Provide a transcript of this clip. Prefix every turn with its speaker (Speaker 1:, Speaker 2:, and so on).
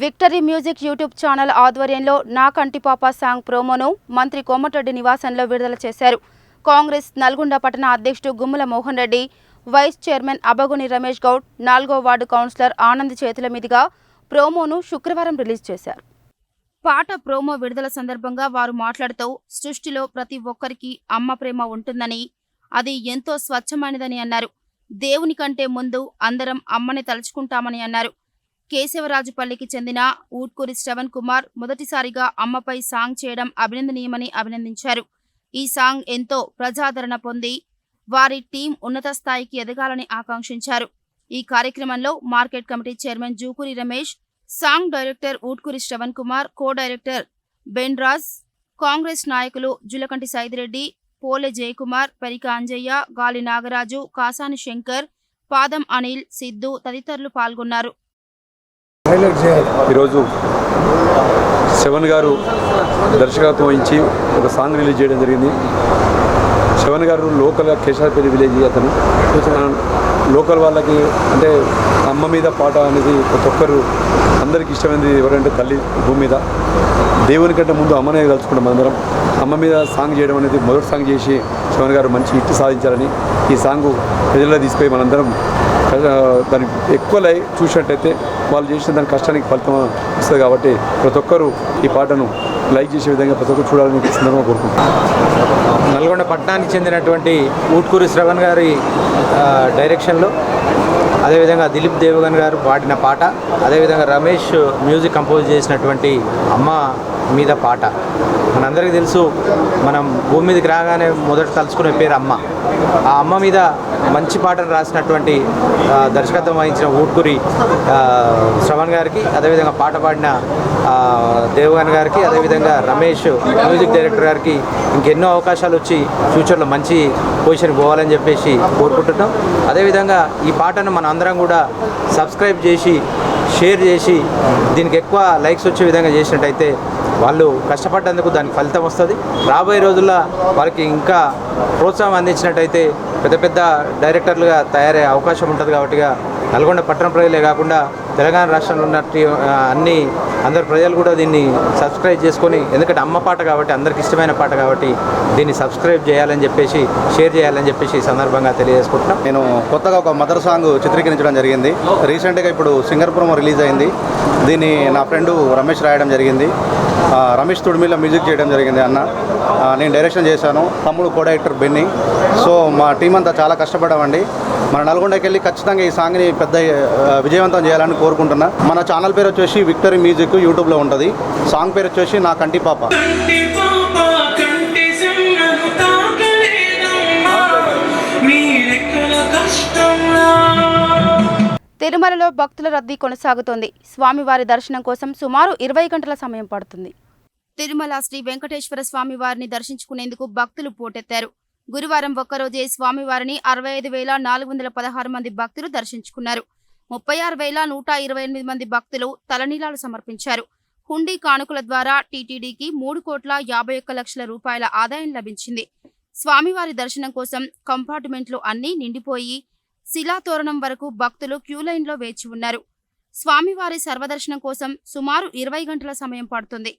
Speaker 1: Victory music YouTube channel ఆధ్వర్యంలో నా కంటి పాప సాంగ్ ప్రోమోను మంత్రి కోమటిరెడ్డి నివాసంలో విడుదల చేశారు. కాంగ్రెస్ నల్గొండ పట్టణ అధ్యక్షుడు గుమ్మల మోహన్ రెడ్డి వైస్ చైర్మన్ అబగుని రమేష్ గౌడ్ నాలుగో వార్డు కౌన్సిలర్ ఆనంద్ చేతుల మీదుగా ప్రోమోను శుక్రవారం రిలీజ్ చేశారు. పాట ప్రోమో విడుదల సందర్భంగా వారు మాట్లాడుతూ సృష్టిలో ప్రతి ఒక్కరికి అమ్మ ప్రేమ ఉంటుందని అది ఎంతో స్వచ్ఛమైనదని అన్నారు. దేవుని కంటే ముందు అందరం అమ్మని తలుచుకుంటామని అన్నారు. కేశవరాజుపల్లికి చెందిన ఊట్కూరి శ్రవణ్ కుమార్ మొదటిసారిగా అమ్మపై సాంగ్ చేయడం అభినందనీయమని అభినందించారు. ఈ సాంగ్ ఎంతో ప్రజాదరణ పొంది వారి టీం ఉన్నత స్థాయికి ఎదగాలని ఆకాంక్షించారు. ఈ కార్యక్రమంలో market committee chairman Jukuri Ramesh song director Utkuri Shravan Kumar co director Benraj Congress నాయకులు జులకంటి సైదిరెడ్డి పోలె జయకుమార్ పెరిక అంజయ్య గాలి నాగరాజు కాసాని శంకర్ పాదం అనిల్ సిద్ధు తదితరులు పాల్గొన్నారు.
Speaker 2: హైలైట్ చేయాలి.
Speaker 3: ఈరోజు శవన్ గారు దర్శకత్వం వహించి ఒక సాంగ్ రిలీజ్ చేయడం జరిగింది. శవన్ గారు లోకల్ కేశాపల్లి విలేజ్ అతను. లోకల్ వాళ్ళకి అంటే అమ్మ మీద పాట అనేది ప్రతి ఒక్కరు అందరికి ఇష్టమైనది ఎవరంటే తల్లి భూమి మీద. దేవుని కంటే ముందు అమ్మనే తలుచుకుంటాం అందరం. అమ్మ మీద సాంగ్ చేయడం అనేది మొదటి సాంగ్ చేసి శివన్ గారు మంచి హిట్ సాధించాలని ఈ సాంగ్ ప్రజల్లో తీసుకుపోయి మనందరం ఆ, దాన్ని ఎక్కువ లై చూసినట్టయితే వాళ్ళు చేసిన దాని కష్టానికి ఫలితం ఇస్తుంది కాబట్టి ప్రతి ఒక్కరూ ఈ పాటను లైక్ చేసే విధంగా ప్రతి ఒక్కరు చూడాలని సందర్భంగా కోరుకుంటున్నాను.
Speaker 2: నల్గొండ పట్టణానికి చెందినటువంటి ఊట్కూరి శ్రవణ్ గారి డైరెక్షన్లో అదేవిధంగా దిలీప్ దేవగన్ గారు పాడిన పాట అదేవిధంగా రమేష్ మ్యూజిక్ కంపోజ్ చేసినటువంటి అమ్మ మీద పాట. మనందరికీ తెలుసు మనం భూమి మీదకి రాగానే మొదట తలుచుకునే పేరు అమ్మ. ఆ అమ్మ మీద మంచి పాటను రాసినటువంటి దర్శకత్వం వహించిన ఊట్కూరి శ్రవణ్ గారికి అదేవిధంగా పాట పాడిన దేవగన్ గారికి అదేవిధంగా రమేష్ మ్యూజిక్ డైరెక్టర్ గారికి ఇంకెన్నో అవకాశాలు వచ్చి ఫ్యూచర్లో మంచి పొజిషన్కి పోవాలని చెప్పేసి కోరుకుంటున్నాం. అదేవిధంగా ఈ పాటను మన అందరం కూడా సబ్స్క్రైబ్ చేసి షేర్ చేసి దీనికి ఎక్కువ లైక్స్ వచ్చే విధంగా చేసినట్టయితే వాళ్ళు కష్టపడ్డందుకు దానికి ఫలితం వస్తుంది. రాబోయే రోజుల్లో వాళ్ళకి ఇంకా ప్రోత్సాహం అందించినట్టయితే పెద్ద పెద్ద డైరెక్టర్లుగా తయారయ్యే అవకాశం ఉంటుంది కాబట్టి నల్గొండ పట్టణ ప్రజలే కాకుండా తెలంగాణ రాష్ట్రంలో ఉన్నట్టు అన్ని అందరు ప్రజలు కూడా దీన్ని సబ్స్క్రైబ్ చేసుకొని ఎందుకంటే అమ్మ పాట కాబట్టి అందరికి ఇష్టమైన పాట కాబట్టి దీన్ని సబ్స్క్రైబ్ చేయాలని చెప్పేసి షేర్ చేయాలని చెప్పేసి సందర్భంగా తెలియజేసుకుంటున్నాం.
Speaker 4: నేను కొత్తగా ఒక మదర్ సాంగ్ చిత్రీకరించడం జరిగింది. రీసెంట్గా ఇప్పుడు సింగర్పురం రిలీజ్ అయింది. దీన్ని నా ఫ్రెండు రమేష్ రాయడం జరిగింది. రమేష్ తుడిమిలో మ్యూజిక్ చేయడం జరిగింది అన్న. నేను డైరెక్షన్ చేశాను. తమ్ముడు కో డైరెక్టర్ బెన్నీ. సో మా టీం అంతా చాలా కష్టపడ్డామండి. మన నల్గొండకి వెళ్ళి ఖచ్చితంగా ఈ సాంగ్ని పెద్ద విజయవంతం చేయాలని కోరుకుంటున్నా. మన ఛానల్ పేరు వచ్చేసి విక్టరీ మ్యూజిక్ యూట్యూబ్లో ఉంటుంది. సాంగ్ పేరు వచ్చేసి నా కంటి పాప.
Speaker 1: తిరుమలలో భక్తుల రద్దీ కొనసాగుతోంది. స్వామివారి దర్శనం కోసం సుమారు ఇరవై గంటల సమయం పడుతుంది. తిరుమల శ్రీ వెంకటేశ్వర స్వామి వారిని దర్శించుకునేందుకు భక్తులు పోటెత్తారు. గురువారం ఒక్కరోజే స్వామివారిని అరవై ఐదు వేల నాలుగు వందల పదహారు మంది భక్తులు దర్శించుకున్నారు. ముప్పై ఆరు వేల నూట ఇరవై ఎనిమిది మంది భక్తులు తలనీలాలు సమర్పించారు. హుండీ కానుకల ద్వారా టీటీడీకి మూడు కోట్ల యాభై ఒక్క లక్షల రూపాయల ఆదాయం లభించింది. స్వామివారి దర్శనం కోసం కంపార్ట్మెంట్లు అన్నీ నిండిపోయి శిలాతోరణం వరకు భక్తులు క్యూ లైన్లో వేచి ఉన్నారు. స్వామివారి సర్వదర్శనం కోసం సుమారు ఇరవై గంటల సమయం పడుతుంది.